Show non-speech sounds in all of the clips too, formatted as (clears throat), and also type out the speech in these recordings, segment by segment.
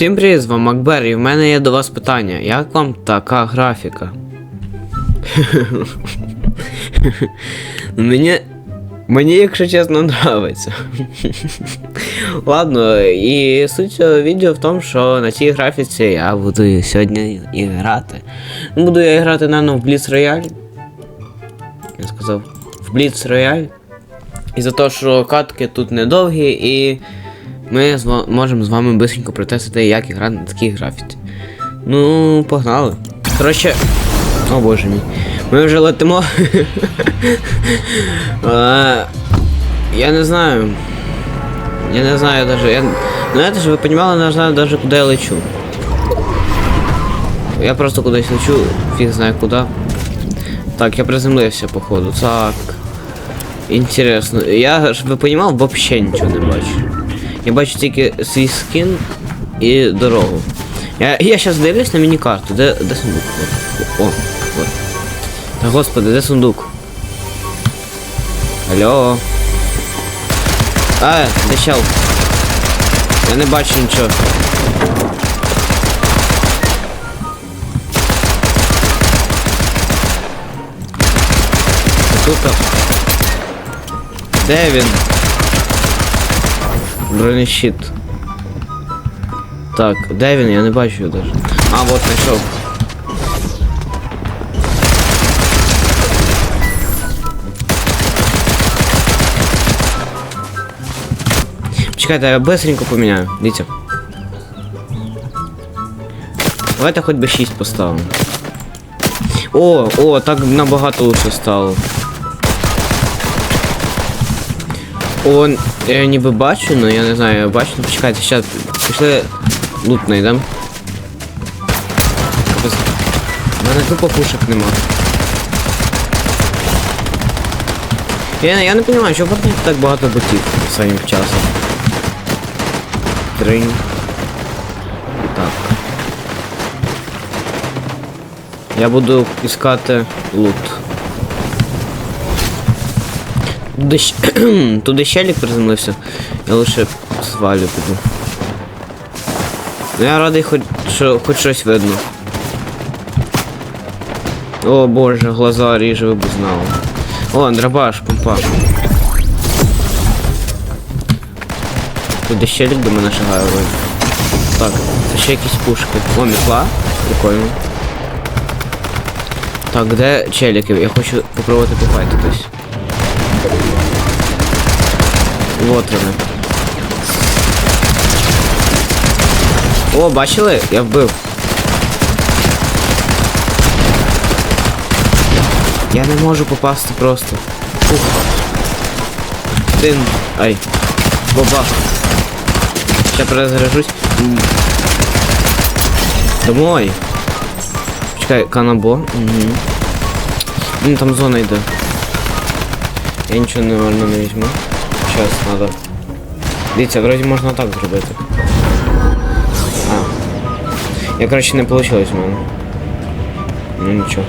Всім привіт, з вами Макбер, і в мене є до вас питання. Як вам така графіка? Ну, Мені. Мені, якщо чесно, нравиться. Ладно, і суть цього відео в тому, що на цій графіці я буду сьогодні і грати. Ну, Буду я грати, наверное, в Blitz Royale. Я сказав, в Blitz Royale. І за те, що катки тут недовгі і ми з можемо з вами бисенько протестити, як грати на такій графіці. Ну, погнали. Коротше. О боже мій. Ми вже летимо. (laughs) Я не знаю. Я не знаю даже. Я... Знаєте ж, ви розуміли, не знаю даже куди я лечу. Я просто кудись лечу, фіг знає куди. Так, я приземлився, походу. Так. Інтересно. Я ж ви понімав, вообще нічого не бачу. Я бачу тільки свій скін і дорогу. Я, я зараз дивлюсь на міні-карту. Де, де сундук? О, о, от. Та господи, де сундук? Алло. А, де чел? Я не бачу нічого. Тут. Де він? Бронещит. Так, де? Я не бачу його даже. А, вот знайшов. Чекайте, я быстренько поміняю. Дивіться. Давайте хоч би 6 поставимо. О, о, так набагато лучше стало. Он, я ніби бачу, але я не знаю, я бачу, почекайте, зараз пішли лут знайдем. Без- У мене тупо пушок нема. Я, я не розумію, чого в так багато ботів своїм часом. Тринь. Так. Я буду іскати лут. Туди, щ- (clears throat) Туди щелік приземлився. Я лише свалю піду. Ну я радий, хоч, що хоч щось видно. О боже, глаза ріже, ви б знали. О, дробаш, помпа. Туди щелік до мене шагає вроді. Так, ще якісь пушки. О, мітла. Прикольно. Так, де челіки? Я хочу попробувати пофайтитись. Вот вони. О, бачили? Я вбив. Я не можу попасти просто. Ух. Тин. Ай. Бабах. Ще перезаряжусь. Домой. Чекай, канабо. Угу. Ну там зона йде. Я нічого не, не візьму. Сейчас надо. Дивіться, вроді можна так зробити. А. Я, короче, не получилось в мене. Ну нічого.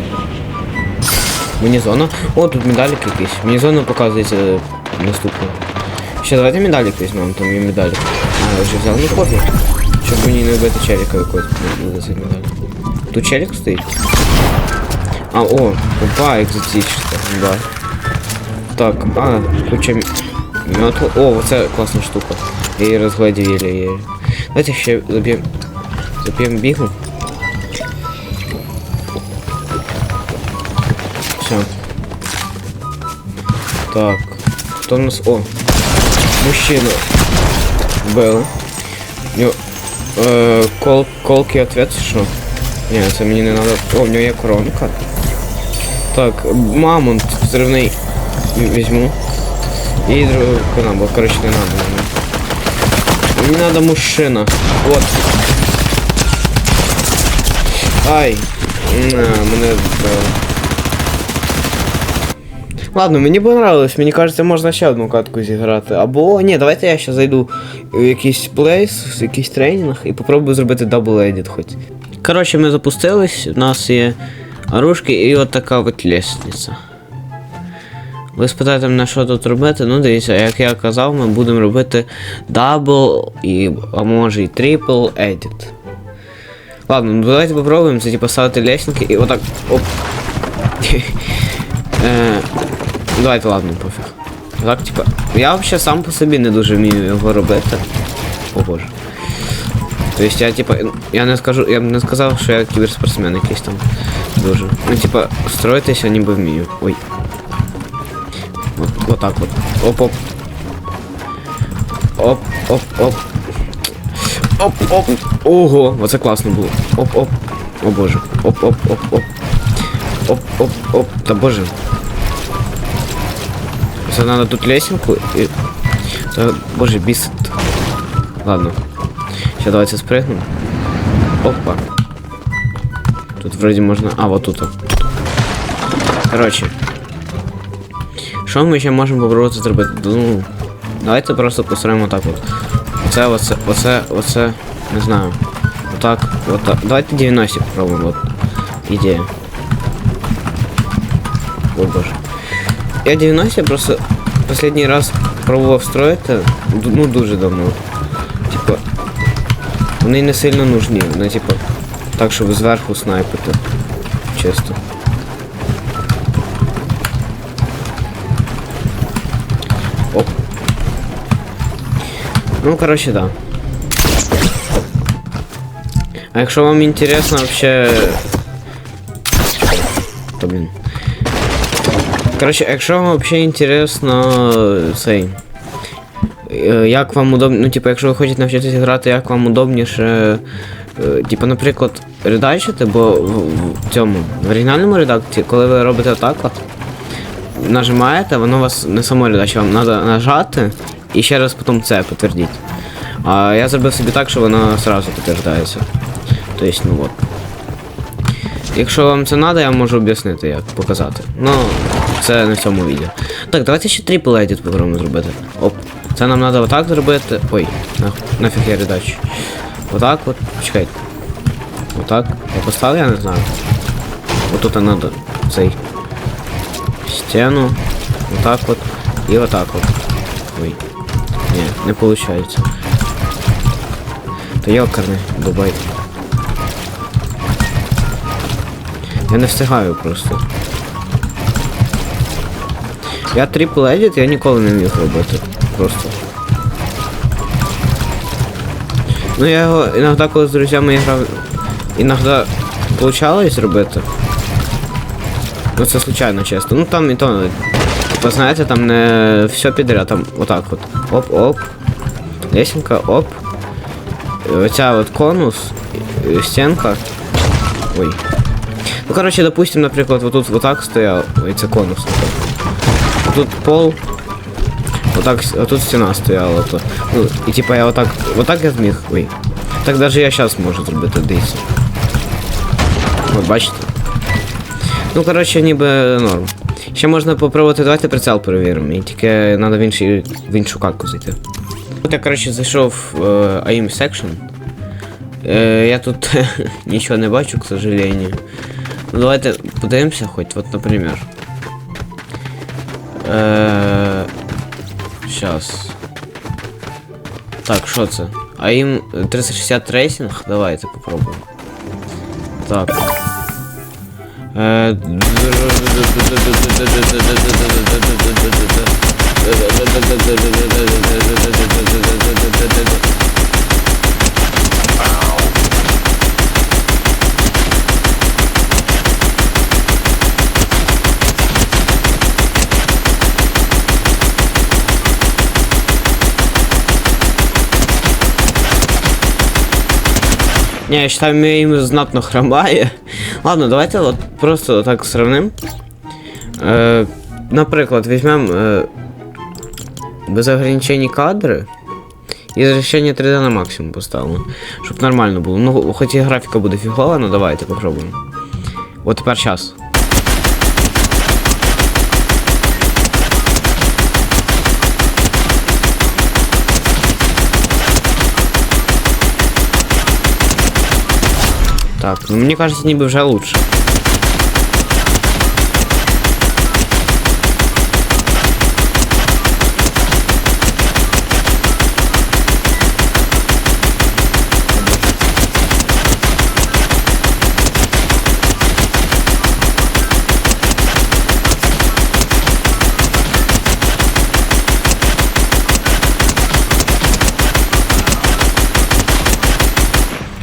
Мені зона. О, тут медалік якийсь. Мені зона показується наступно. Ще давайте медалік візьмемо, там є медалік. А, я вже взяв, ну пофіг. Щоб мені не вбити челіка якогось за цей медалік. Тут челік стоїть? А, о, опа, екзотична, да. Так, а, куча мётл. О, оце класна штука. Я її розглядів єлі єлі. Давайте ще заб'ємо. Заб'ємо бігу. Все. Так. Хто у нас. О! Мужчина. Бел. Нього. Е, кол, колки ответ, що? Ні, це мені не надо. О, в нього є коронка. Так, мамонт взривний візьму. И другой бо, короче, не надо. Мне, мне надо мужчина. Вот. Ай. На, мене вбили. Ладно, мені понравилось, мені кажеться, можна ще одну катку зіграти. Або ні, давайте я ще зайду в якийсь плейс, в якийсь тренінг і попробую зробити дабл едіт хоч. Коротше, ми запустились, у нас є оружки і от така от лестниця. Ви спитаєте мене, що тут робити? Ну, дивіться, як я казав, ми будемо робити дабл і, а може і трипл edit. Ладно, ну давайте попробуємо. Це типу ставити лестники і отак. Оп. (laughs) Е, Давайте, ладно, пофіг. Так, типа. Я взагалі сам по собі не дуже вмію його робити. О боже. Тобто я типа. Я не скажу, я б не сказав, що я кіберспортсмен якийсь там. Дуже. Ну, типа, строїтися ніби вмію. Ой. Так вот. Оп-оп. Оп-оп-оп. Оп-оп. Ого, оце класно було. Оп-оп. О боже. Оп-оп-оп-оп. Оп-оп-оп. Та боже. Це надо тут лесенку і... Та, боже, бісить. Ладно. Сейчас давайте спрыгнем. Опа. Тут вроде можно... А, вот тут. Короче. Що ми ще можемо попробувати зробити? Ну, давайте просто построїмо так от. Оце, оце, оце, оце, не знаю. Отак, отак. Давайте 90 попробуємо, от. Ідея. О боже. Я 90 просто последний раз пробував строїти, ду- ну дуже давно. Типа, вони не сильно нужні, вони типа, так, щоб зверху снайпити. Чисто. Ну, короче, да. А якщо вам интересно вообще... Та, блін. Короче, якщо вам вообще интересно цей. е, Як вам удобно, ну, типу, якщо ви хочете навчитися грати, як вам удобніше, е, типу, наприклад, редачити, бо в, цьому в оригінальному редакті, коли ви робите отак от, нажимаєте, воно вас не само редачить, вам треба нажати і ще раз потім це підтвердіть. А я зробив собі так, що воно одразу підтверждається. Тобто, ну от. Якщо вам це треба, я можу об'яснити, як показати. Ну, це на цьому відео. Так, давайте ще трипл edit попробуємо зробити. Оп. Це нам треба отак зробити. Ой, нах... нафіг я редачу. Отак от. Чекайте. Отак. Я поставив, я не знаю. Отут треба цей. Стену. Отак от. І отак от. Ой. Ні, не виходить. Та йокарний, дубай. Я не встигаю просто. Я трипл edit я ніколи не міг робити. Просто. Ну я його іноді, коли з друзями грав, іноді получалось робити. Ну це случайно чесно. Ну там і то. Ви знаєте, там не все підряд, там отак от. Оп-оп. Лесенка, оп. Оця от конус, і стінка. Ой. Ну, короче, допустим, наприклад, вот тут вот так стоял, ой, це конус. Тут пол, вот так, а тут стена стояла. То. Ну, і типа я вот так, вот так я зміг, ой. Так даже я сейчас можу зробити, дивіться. От бачите? Ну, короче, ніби норм. Ще можна попробувати, давайте прицел перевіримо. І тільки треба в, інший, в іншу катку зайти. От я, короче, зайшов в е, AIM Section. Е, я тут (laughs) нічого не бачу, к сожалению. Ну, давайте подивимося хоч, вот, например. Е, Сейчас. Так, що це? А їм 360 рейсинг? Давайте попробуємо. Так. Е, Не, я считаю, им знатно хромає. Ладно, давайте от просто так сравним. Е, наприклад, візьмемо е, без ограничень кадри і зрішення 3D на максимум поставимо. Щоб нормально було. Ну, хоч і графіка буде фігова, ну давайте попробуємо. От тепер час. Так, ну мне кажется, ніби вже лучше.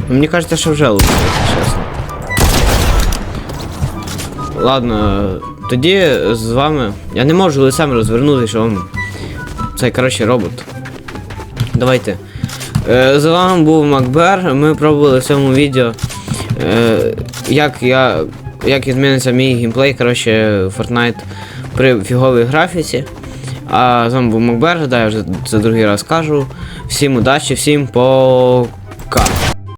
Мені кажеться, що вже лучше, якщо чесно. Ладно, тоді з вами. Я не можу лицем розвернути, що вам. Цей, коротше, робот. Давайте. Е, з вами був Макбер. Ми пробували в цьому відео. Е, як я. Як зміниться мій геймплей, коротше, Fortnite при фіговій графіці. А з вами був Макбер, да, я вже це другий раз кажу. Всім удачі, всім пока.